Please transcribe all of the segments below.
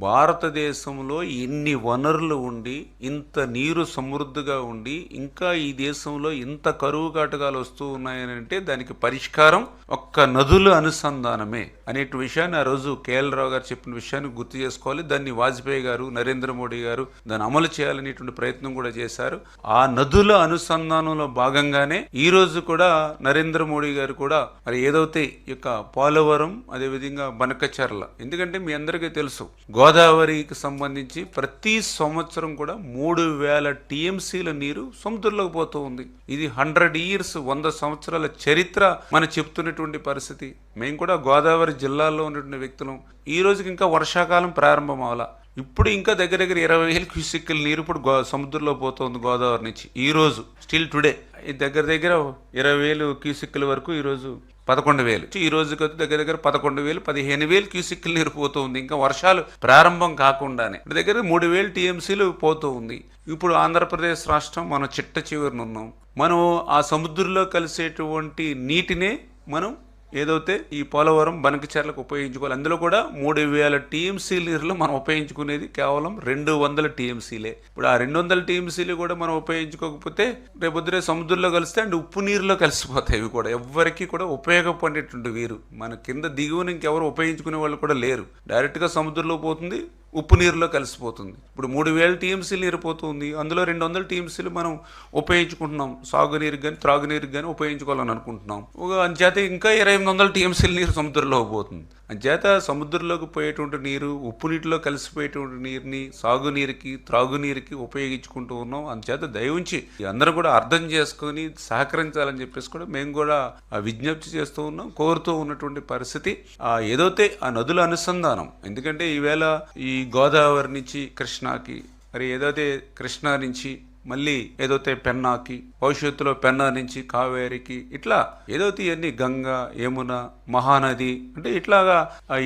భారతదేశంలో ఇన్ని వనరులు ఉండి ఇంత నీరు సమృద్ధిగా ఉండి ఇంకా ఈ దేశంలో ఇంత కరువు కాటకాలు వస్తూ ఉన్నాయని అంటే దానికి పరిష్కారం ఒక్క నదుల అనుసంధానమే అనే విషయాన్ని ఆ రోజు కేఎల్ రావు గారు చెప్పిన విషయాన్ని గుర్తు చేసుకోవాలి. దాన్ని వాజ్పేయి గారు నరేంద్ర మోడీ గారు దాన్ని అమలు చేయాలనేటువంటి ప్రయత్నం కూడా చేశారు. ఆ నదుల అనుసంధానంలో భాగంగానే ఈ రోజు కూడా నరేంద్ర మోడీ గారు కూడా మరి ఏదైతే ఈ యొక్క పోలవరం అదేవిధంగా బనకచర్ల ఎందుకంటే మీ అందరికీ తెలుసు గోదావరికి సంబంధించి ప్రతి సంవత్సరం కూడా మూడు వేల టీఎంసీల నీరు సముద్రంలోకి పోతూ ఉంది. ఇది హండ్రెడ్ ఇయర్స్ వంద సంవత్సరాల చరిత్ర మన చెప్తున్నటువంటి పరిస్థితి. మేము కూడా గోదావరి జిల్లాలో ఉన్నటువంటి వ్యక్తులం. ఈ రోజుకి ఇంకా వర్షాకాలం ప్రారంభం అవ్వాల ఇప్పుడు ఇంకా దగ్గర దగ్గర ఇరవై వేల క్యూసిక్కుల నీరు ఇప్పుడు గో సముద్రంలో పోతుంది గోదావరి నుంచి. ఈ రోజు స్టిల్ టుడే. ఈ దగ్గర దగ్గర ఇరవై వేలు క్యూసిక్కుల వరకు ఈరోజు పదకొండు వేలు. ఈ రోజుకి వచ్చి దగ్గర దగ్గర పదకొండు వేలు పదిహేను వేలు క్యూసిక్లు నీరు పోతూ ఉంది. ఇంకా వర్షాలు ప్రారంభం కాకుండానే. ఇప్పుడు దగ్గర మూడు వేలు టీఎంసీలు పోతూ ఉంది. ఇప్పుడు ఆంధ్రప్రదేశ్ రాష్ట్రం మనం చిట్ట చివరిన ఉన్నాం మనం ఆ సముద్రంలో కలిసేటువంటి నీటినే మనం ఏదైతే ఈ పోలవరం బనకచర్లకు ఉపయోగించుకోవాలి అందులో కూడా మూడు వేల టీఎంసీ నీరులో మనం ఉపయోగించుకునేది కేవలం రెండు వందల టీఎంసీలే. ఇప్పుడు ఆ రెండు వందల టీఎంసీలు కూడా మనం ఉపయోగించుకోకపోతే రేపొద్దునే సముద్రంలో కలిస్తే అండ్ ఉప్పు నీరులో కలిసిపోతాయి ఇవి కూడా. ఎవ్వరికీ కూడా ఉపయోగపడేటువంటి వీరు. మన కింద దిగువన ఇంకెవరు ఉపయోగించుకునే వాళ్ళు కూడా లేరు. డైరెక్ట్గా సముద్రంలో పోతుంది ఉప్పు నీరులో కలిసిపోతుంది. ఇప్పుడు మూడు వేల టీఎంసీలు నీరు పోతుంది. అందులో రెండు వందల టీఎంసీలు మనం ఉపయోగించుకుంటున్నాం. సాగునీరుకి కానీ త్రాగునీరుకి కానీ ఉపయోగించుకోవాలని అనుకుంటున్నాం. ఒక అంచేత ఇంకా ఇరవై ఎనిమిది వందల టీఎంసీలు నీరు సముద్రంలో పోతుంది. అంచేత సముద్రంలోకి పోయేటువంటి నీరు ఉప్పు నీటిలో కలిసిపోయేటువంటి నీరుని సాగునీరుకి త్రాగునీరుకి ఉపయోగించుకుంటూ ఉన్నాం. అంచేత దయవుంచి అందరూ కూడా అర్థం చేసుకొని సహకరించాలని చెప్పేసి కూడా మేము కూడా ఆ విజ్ఞప్తి చేస్తూ ఉన్నాం. కోరుతూ ఉన్నటువంటి పరిస్థితి ఆ ఏదైతే ఆ నదుల అనుసంధానం. ఎందుకంటే ఈవేళ ఈ గోదావరి నుంచి కృష్ణాకి మరి ఏదైతే కృష్ణా నుంచి మళ్ళీ ఏదైతే పెన్నాకి భవిష్యత్తులో పెన్నా నుంచి కావేరికి ఇట్లా ఏదైతే ఇవన్నీ గంగా యమున మహానది అంటే ఇట్లాగా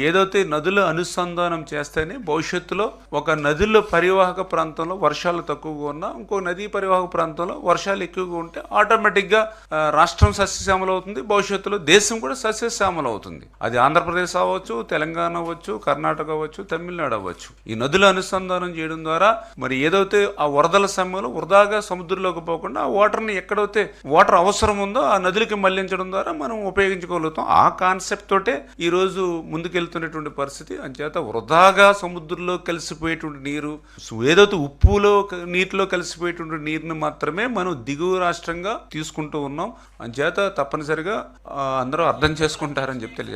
ఏదైతే నదుల అనుసంధానం చేస్తేనే భవిష్యత్తులో ఒక నదుల పరివాహక ప్రాంతంలో వర్షాలు తక్కువగా ఉన్నా ఇంకో నదీ పరివాహక ప్రాంతంలో వర్షాలు ఎక్కువగా ఉంటే ఆటోమేటిక్గా రాష్ట్రం సస్యశ్యామలం అవుతుంది భవిష్యత్తులో దేశం కూడా సస్యశ్యామలం అవుతుంది. అది ఆంధ్రప్రదేశ్ అవ్వచ్చు తెలంగాణ అవ్వచ్చు కర్ణాటక అవ్వచ్చు తమిళనాడు అవ్వచ్చు. ఈ నదుల అనుసంధానం చేయడం ద్వారా మరి ఏదైతే ఆ వరదల సమయంలో వృధాగా సముద్రంలోకి పోకుండా ఆ వాటర్ని ఎక్కడైతే వాటర్ అవసరం ఉందో ఆ నదులకి మళ్ళించడం ద్వారా మనం ఉపయోగించుకోగలుగుతాం. ఆ కాన్సెప్ట్ తోటే ఈ రోజు ముందుకెళ్తున్నటువంటి పరిస్థితి. అంచేత వృధాగా సముద్రంలో కలిసిపోయేటువంటి నీరు ఏదైతే ఉప్పులో నీటిలో కలిసిపోయేటువంటి నీరుని మాత్రమే మనం దిగువ రాష్ట్రంగా తీసుకుంటూ ఉన్నాం. అంచేత తప్పనిసరిగా అందరూ అర్థం చేసుకుంటారని చెప్పి తెలియజేస్తాం